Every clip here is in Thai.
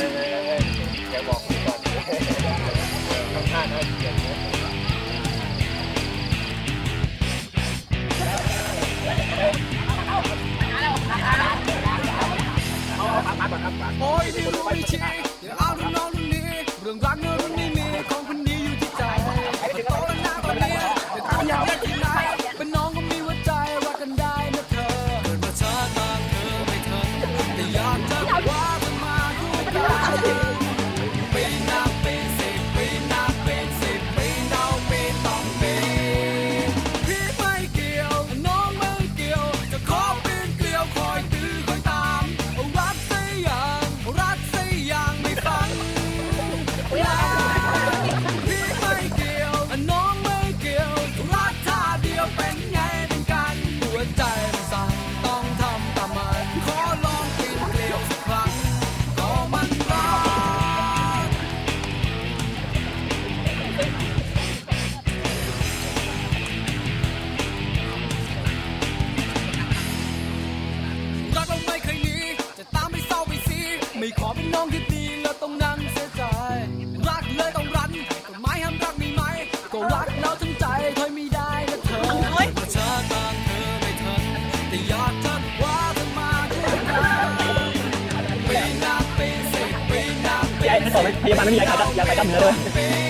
อย่บอกก่ก่โอ้ยนี่รู้ไม่ชี้เดี๋ยวเอาดูน้องดูนี่เรื่องรัก ไม่ขอเป็นน้องที่ดีแล้วต้องนั่งเสียใจ รักเลยต้องรันกฎหมายห้ามรักมีไหม ก็รักแล้วทั้งใจถอยไม่ได้นะเธอมาช้าตามเธอไม่ทันแต่อยากทักว่าเธอมาด้วยกันปีหน้าปีสิบปีหน้าปีไอ้สองพยาบาลไม่มีนาขาดยาขาดจำเนื้อเลย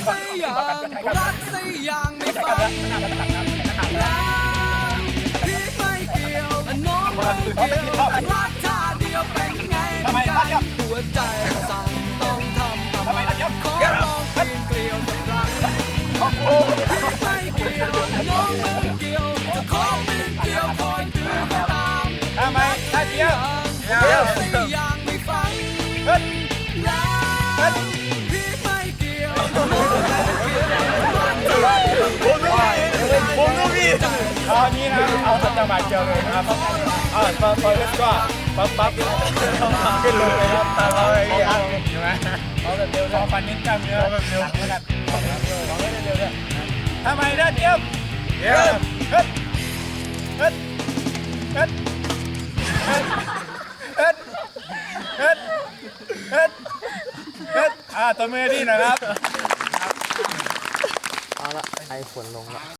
รักสักอย่างรักสักอย่างไม่ฟังพี่ไม่เกี่ยวน้องไม่เกี่ยวรักท่าเดียวเป็นไงกันหัวใจสั่งต้องทำตามมันขอลองปีนเกลียวสักครั้งพี่ไม่เกี่ยวน้องไม่เกี่ยวจะขอเป็นเกี่ยวคอยตื้อตามทำไมถ้าเดียว อนนี้นะเอาตะบะเจอเลยนะครับเออตอนตอนเล่นก็ปั๊บปั๊บขึ้นลงเลยครับตามเราเลยใช่ไหมเราแบบเร็วเราฟันนิดกล้ามเนื้อแบบเร็วกันเราไม่ได้เร็วเลยทำไมได้เทียมเทียบเอ็ดเอ็ดเอ็ดเอ็ดเอ็ดเอ็ดเอ็ดอ่าตัวเมย์ดีนะครับเอาละไอฝนลงละ